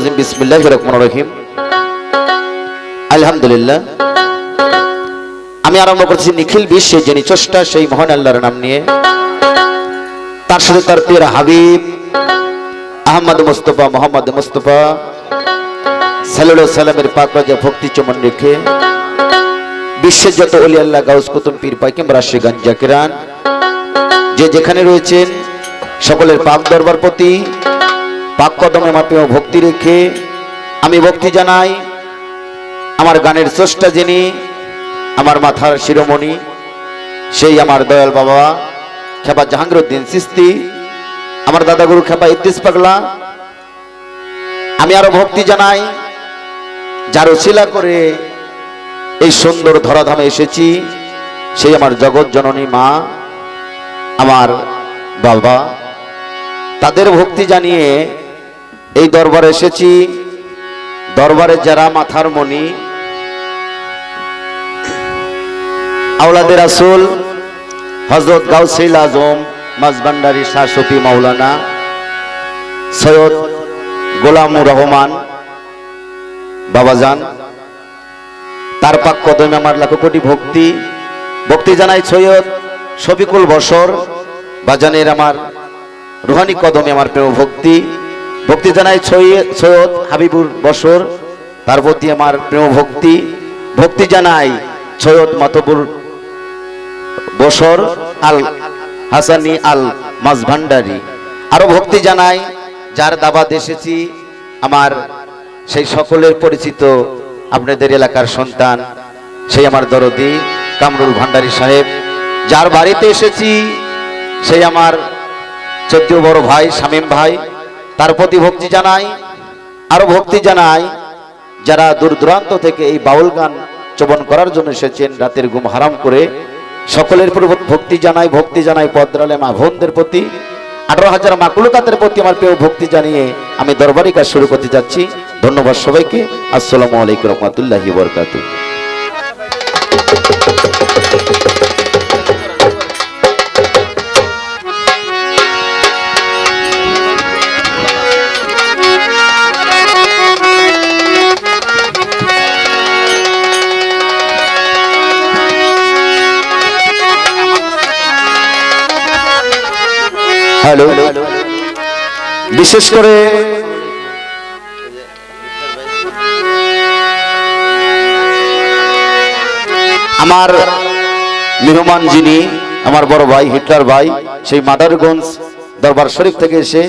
রাজিম বিসমিল্লাহ রহমান রহিম। আলহামদুলিল্লাহ। আমি আরম্ভ করছি নিখিল বিশ্বে যিনি চষ্টা সেই মহান আল্লাহর নাম নিয়ে। তার সাথে তার প্রিয় হাবিব, আহমদ মুস্তফা, মোহাম্মদ মুস্তফা, সাল্লাল্লাহু সাল্লামের পাক রাজা ভক্তি চমন রেখে বিশ্বের যত অলি আল্লাহ, গাউস কুতুম, পীর পাইকেম, রাশি গঞ্জা কিরান যে যেখানে রয়েছেন, সকলের পাক দরবার প্রতি পাক কদমে মাপেও ভক্তি রেখে আমি ভক্তি জানাই আমার গানের স্রষ্টা যিনি, আমার মাথার শিরোমণি, সেই আমার দয়াল বাবা, খেপা জাহাঙ্গীরুদ্দিন সিস্তি, আমার দাদাগুরু খেপা ইদ্দিস পাগলা। আমি আরও ভক্তি জানাই, যার শিলা করে এই সুন্দর ধরাধামে এসেছি, সেই আমার জগৎ জননী মা, আমার বাবা। তাদের ভক্তি জানিয়ে এই দরবারে এসেছি। দরবারে যারা মাথার মণি আওলাদের আসল হজরত গাউসিল আজম, মাজবান্ডারি শাহ মাওলানা, সৈয়দ গোলামুর রহমান বাবাজান, তার পাক কদমে আমার লাখো কোটি ভক্তি। ভক্তি জানাই সৈয়দ শফিকুল বসর বাজানের আমার রুহানি কদমে আমার প্রেম ভক্তি। ভক্তি জানাই সৈয়দ হাবিবুর বসর তার প্রতি আমার প্রেম ভক্তি। ভক্তি জানাই সৈয়দ মাতবুর বসর আল হাসানি আল মাঝভান্ডারি আরও ভক্তি জানাই যার দাবাত এসেছি আমার সেই সকলের পরিচিত আপনাদের এলাকার সন্তান, সেই আমার দরদি কামরুল ভান্ডারী সাহেব। যার বাড়িতে এসেছি সেই আমার চোদ্দ বড় ভাই, শামীম ভাই। তার প্রতি ভক্তি জানাই, আরও ভক্তি জানাই, যারা দূর দূরান্ত থেকে এই বাউল গান চবন করার জন্য এসেছেন, রাতের ঘুম হারাম করে, সকলের প্রতি ভক্তি জানাই ভক্তি জানাই পদ্রালে মা বোনদের প্রতি, আঠারো হাজার মাকুলকাতের প্রতি আমার প্রিয় ভক্তি জানিয়ে আমি দরবারি কাজ শুরু করতে যাচ্ছি। ধন্যবাদ সবাইকে। আসসালামু আলাইকুম রহমতুল্লাহি হ্যালো বিশেষ করে আমার মেহমান যিনি, আমার বড় ভাই, হিটলার ভাই, সেই মাদারগঞ্জ দরবার শরীফ থেকে এসে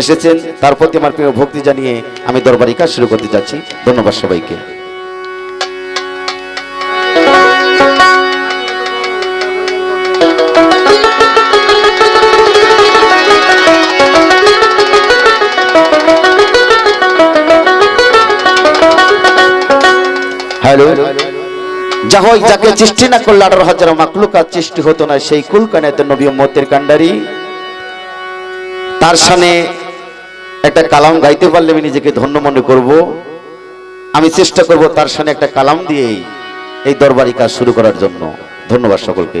এসেছেন। তার প্রতি আমার প্রিয় ভক্তি জানিয়ে আমি দরবারি কাজ শুরু করতে যাচ্ছি। ধন্যবাদ সবাইকে। হ্যালো? যা যাকে সৃষ্টি না করলে আঠারো হাজার মাকলুকাত সৃষ্টি হতো না, সেই কুলকানাতে নবী মতের কান্ডারি তার সামনে একটা কালাম গাইতে পারলে আমি নিজেকে ধন্য মনে করব। আমি চেষ্টা করব তার সামনে একটা কালাম দিয়েই এই দরবারি কাজ শুরু করার জন্য। ধন্যবাদ সকলকে।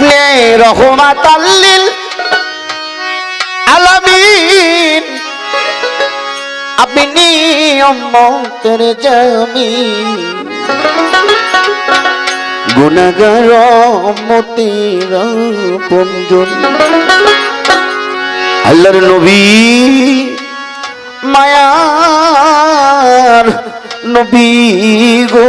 আপনি রহমাত আল্লিল আলামিন। আপনি নিয়মতের জমি গুণাগার মতির পঞ্জন আল্লাহর নবী মায়ার নবী গো।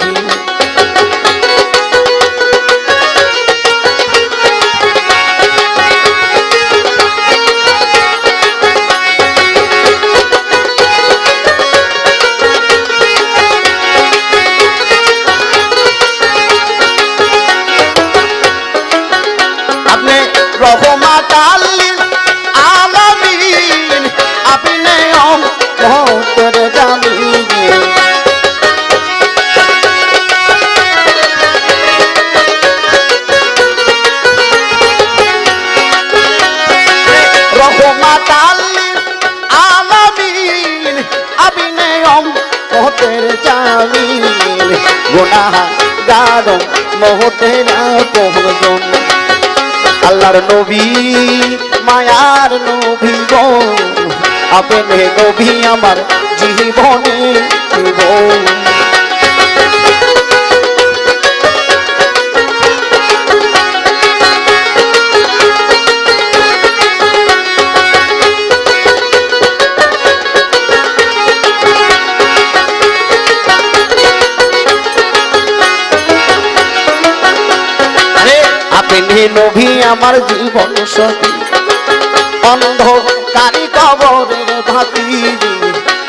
গারো মোহতেরা পহজন আল্লাহর নবী মায়ার নবী গো। আপনি নবী আমার জীবন আমার জীবন সতী। অন্ধকারী কবরের ভাতি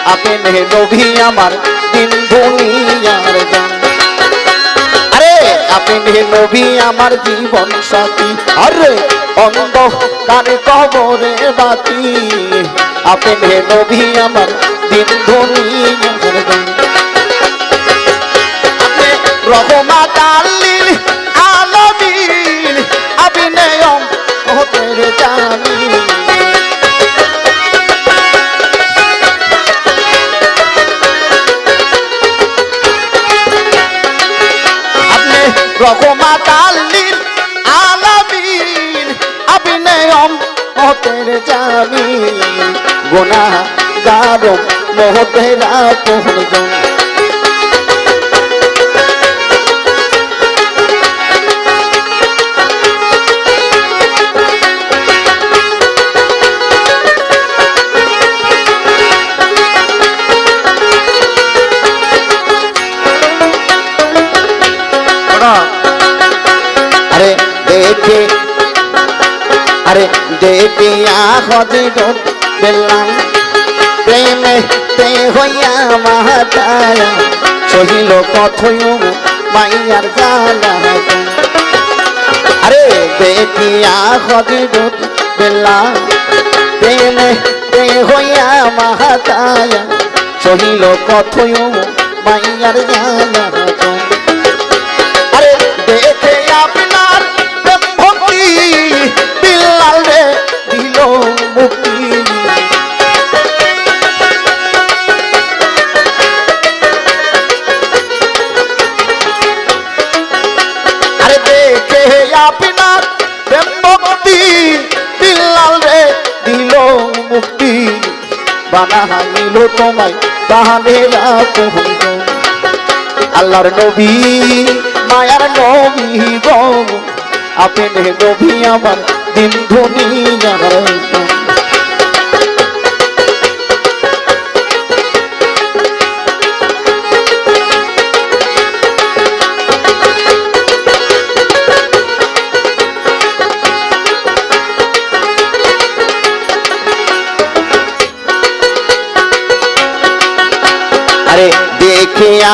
আপনি নবী আমার দিন দুনিয়ার জান আরে আপনি নবী আমার জীবন সাথী আরে, অন্ধকার কবরে বাতি আপনি নবী আমার দিন দুনিয়ার জান আপনি আপনি রহমাত আল্লিল আলামিন অভিনয়ম মহতের জামিন গোনা গারম মহতেরা পহরজন আরে দেখিয়া হদির বেলাম প্রেমে তে হইয়া মাতায়া, সহিল কথয় মাইয়ার জালা। আরে দেখিয়া হদির বেলাম প্রেমে তে হইয়া মাতায়া, সহিল কথয় মাইয়ার জালা। তোমায় তাহলে আল্লাহর নবী মায়ার নবী গো। আপনি নবী আমার দিন দুনিয়ার। আরে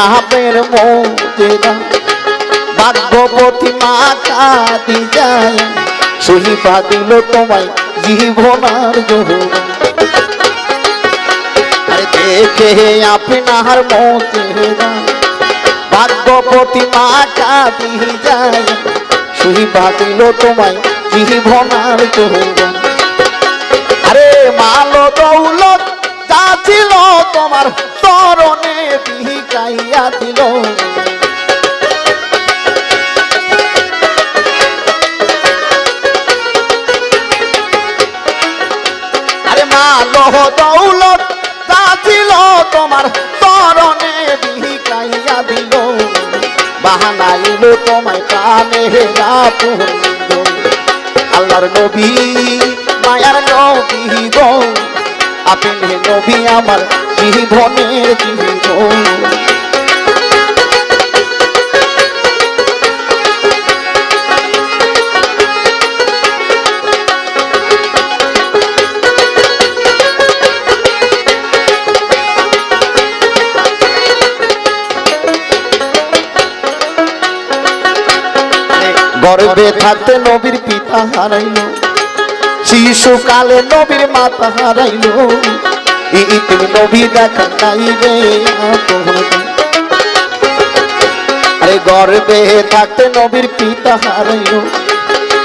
আমের মোজেরা ভাগ্যবতী মাতা দি যায় সহিপা দিল তোমায় জীবনার জোর আরে দেখে আপনার মোজেরা ভাগ্য জগপতি মা কাঁদি যায় সুই বাঁধিল তোমায় জীবনার যৌবন আরে মালো দৌলত যা ছিল তোমার তরণে বিকাইয়া দিল। আরে মালো দৌলত যা ছিল তোমার তরণে বিকাইয়া দিল। বাহানাইল তোমায় কানে রাপুর আল্লাহর নবী, মায়ার নবী গো। আপনি নবী, আমার জীবনের জীবন গর্বে থাকতে নবীর পিতা হারাইল। শিশুকালে নবীর মাতা হারাইল। নবী দেখা নাই রে আরে গর্বে থাকতে নবীর পিতা হারাইল।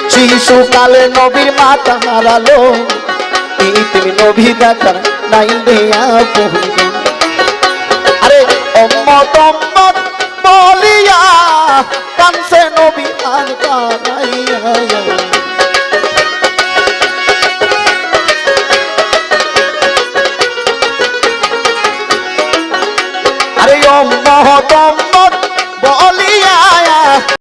শিশুকালে নবীর মাতা হারালো। তুমি নবী দেখা নাই রে আরে অম্মত অম্মত বলিয়া কানসে নবী আর কানাইয়া